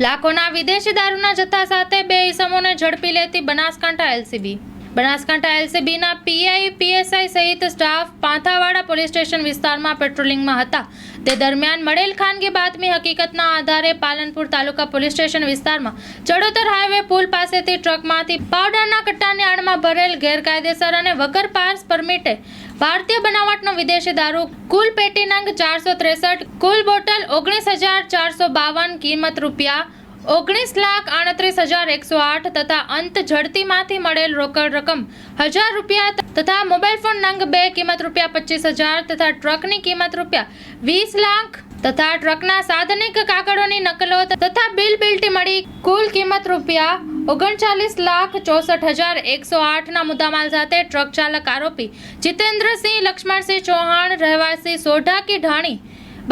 લાખોના વિદેશી દારૂના જથ્થા સાથે બે ઇસમોને ઝડપી લેતી બનાસકાંઠા એલસીબી. બનાસકાંઠા એલસીબીના પીઆઈ, પીએસઆઈ સહિત સ્ટાફ પાંથાવાડા પોલીસ સ્ટેશન વિસ્તારમાં પેટ્રોલિંગમાં હતા. તે દરમિયાન મળેલ ખાનગી બાતમી હકીકતના આધારે પાલનપુર તાલુકા પોલીસ સ્ટેશન વિસ્તારમાં ચડોતર હાઈવે પુલ પાસેથી ટ્રકમાંથી પાવડરના કટ્ટાની આડમાં ભરેલ ગેરકાયદેસર અને વગર પાસ પરમિટે ભારતીય બનાવટનો વિદેશી દારૂ, કુલ પેટી નંગ ચારસો ત્રેસઠ, કુલ બોટલ ઓગણીસ હજાર ચારસો બાવન કિંમત રૂપિયા ઓગણીસ લાખ આડત્રીસ હજાર એકસો આઠ તથા અંત ઝડતીમાંથી મળેલ રોકડ રકમ હજાર રૂપિયા તથા મોબાઈલ ફોન નંગ બે કિંમત રૂપિયા પચીસ હજાર તથા ટ્રકની કિંમત રૂપિયા વીસ લાખ તથા ટ્રકના સાધનિક કાગળોની નકલો તથા બિલ બિલ્ટી મળી કુલ કિંમત રૂપિયા ઓગણચાલીસ લાખ ચોસઠ હજાર એકસો આઠના મુદ્દામાલ સાથે ટ્રક ચાલક આરોપી જીતેન્દ્રસિંહ લક્ષ્મણસિંહ ચૌહાણ, રહેવાસી સોઢા કી ઢાણી,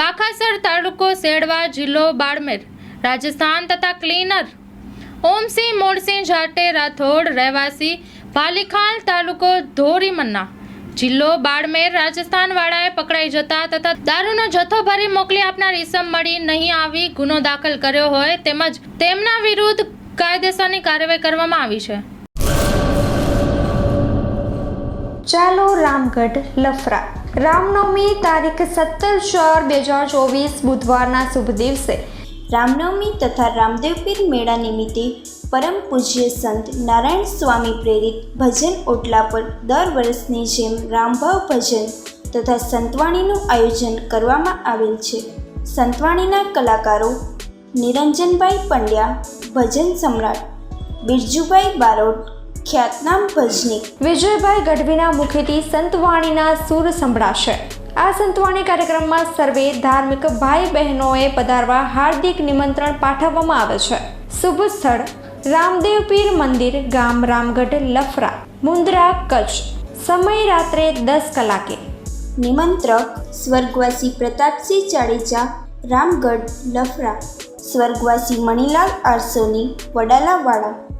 બાખાસર તાલુકો સેડવા જિલ્લો બાડમેર. રાજસ્થાન તથા ક્લીનર. ઓમસિંહ મોરસિંહ જાટે, રાઠોડ, રહેવાસી ભાલીખાલ તાલુકો ધોરીમન્ના. જિલ્લો બાડમેર રાજસ્થાન વાળાએ પકડાઈ જતા તથા દારૂનો જથ્થો ભરી મોકલી આપનાર ઈસમ મળી નહીં આવી ગુનો દાખલ કર્યો હોય તેમજ તેમના વિરુદ્ધ કાયદેસરની કાર્યવાહી કરવામાં આવી છે. ચાલો રામગઢ લફરા. રામનવમી તારીખ સત્તર ચાર બે હજાર ચોવીસ બુધવારના શુભ દિવસે રામનવમી તથા રામદેવપીર મેળા નિમિત્તે પરમ પૂજ્ય સંત નારાયણ સ્વામી પ્રેરિત ભજન ઓટલા પર દર વર્ષની જેમ રામભાવ ભજન તથા સંતવાણીનું આયોજન કરવામાં આવેલ છે. સંતવાણીના કલાકારો નિરંજનભાઈ પંડ્યા, ભજન સમ્રાટ બિરજુભાઈ બારોટ, ખ્યાતનામ ભજની વિજયભાઈ ગઢવીના મુખેથી સંતવાણીના સૂર સંભળાશે. આ સંતવાણી કાર્યક્રમમાં સર્વે ધાર્મિક ભાઈ બહેનોએ પધારવા હાર્દિક નિમંત્રણ પાઠવવામાં આવે છે. શુભ સ્થળ, રામદેવ પીર મંદિર, ગામ રામગઢ, લફરા મુન્દ્રા કચ્છ. સમય રાત્રે દસ કલાકે. નિમંત્રક, સ્વર્ગવાસી પ્રતાપસિંહ જાડેજા, રામગઢ, લફરા. સ્વર્ગવાસી મણિલાલ આરસોની, વડાલાવાળા.